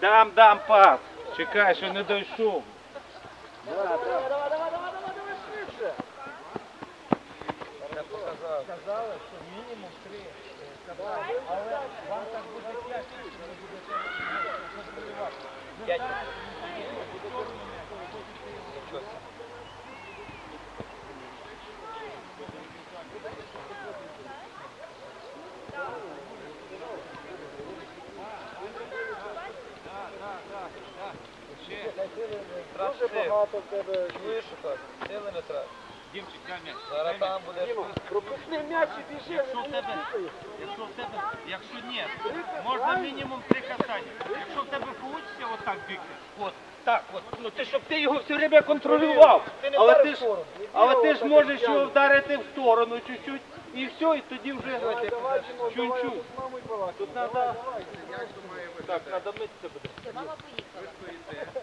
Дам, дам пас. Чекай, що не дійшов. Сказали, що мінімум три. Але вам так буде тяжко, що ви Дуже багато в тебе. Що так? Сили не трать. Дімчик, дай м'яч. Зараз там буде. Пропусни м'яч і біжи. Якщо в тебе, якщо в тебе, якщо ні, можна мінімум три касання. Якщо в тебе вийде отак бігти, от так, от, ну ти щоб ти його все время контролював. Ти не Але вдарив ти в ж, сторону. але ти ж можеш його вдарити в сторону чуть-чуть і все, і тоді вже чуть-чуть. Тут треба, так, треба митися буде. Мама поїхала.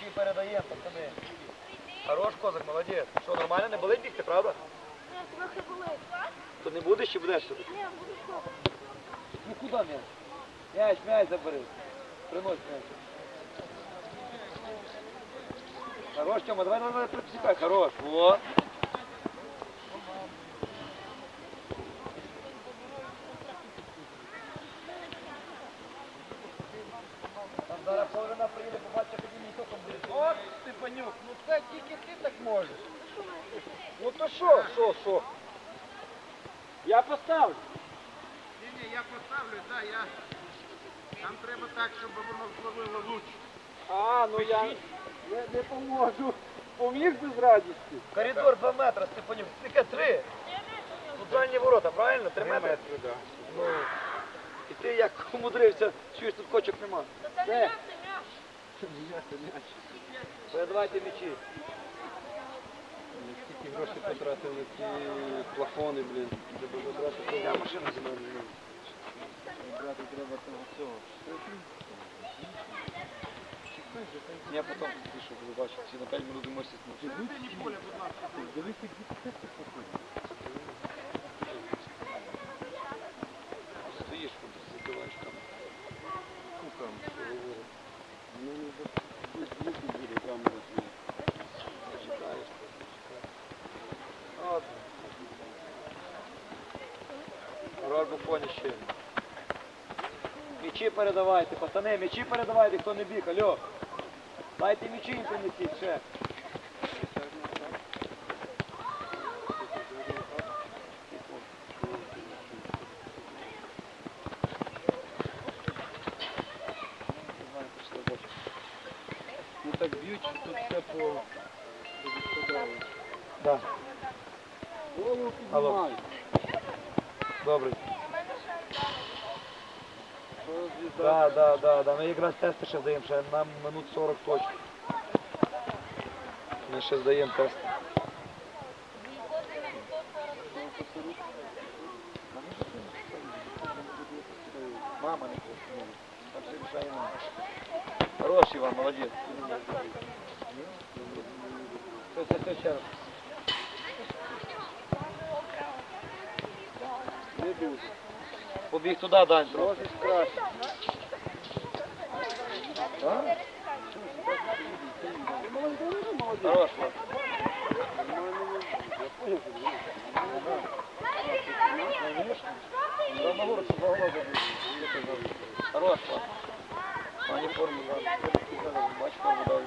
М'ячі передаємо, пацани. Хорош, козак, молодець. Що, нормально не болить бігти, правда? Ні, трохи болить. То не будеш чи будеш сюди? Ні, буду хлопець. Ну куди м'яч? М'яч, м'яч забери. Принось м'яч. Хорош, Тьома, давай, давай, давай, припсікай. Хорош, во. Там зараз половина приїде, побачить, як він ніхто там буде. От, Степанюк, ну це тільки ти так можеш. Ну то що, що, що? Я поставлю. Ні, ні, я поставлю, так, я. Там треба так, щоб воно зловило луч. А, ну я не, не поможу. Поміг би з радістю. Коридор 2 метри, Степанюк. Тільки 3. Тут дальні ворота, правильно? 3 метри. Ну, і ти як умудрився, чуєш, тут кочок нема. Та це не Де? м'яч, це м'яч. Передавайте м'ячі. Скільки грошей на ці плафони, блін. Треба забрати Я машину. Брати треба того цього. Я потім пишу, ви бачите, всі на 5 минут можете Дивіться, як дітей походить. Стоїш, тут забиваєш там. Кукам, що говорить. Ну, не за звуки буде камера свій. Чекаєш. От. Буфоні ще. М'ячі передавайте, пацани, м'ячі передавайте, хто не біг, алло. Дайте м'ячі їм принесіть, ще. Ну так б'ють, що тут все по... Да. Голову піднімай. Добре. Да, да, да, да. Ми якраз тести ще здаємо, ще нам минут 40 точно. Ми ще здаємо тести. Мама не хоче. Там все рішає мама. Хороший вам, молодець. Все, все, все, ще раз. Не дуже. Побіг туди, Дань, трохи. Хорош. Хорош. Пані форму, да. Бачиш, форму дав.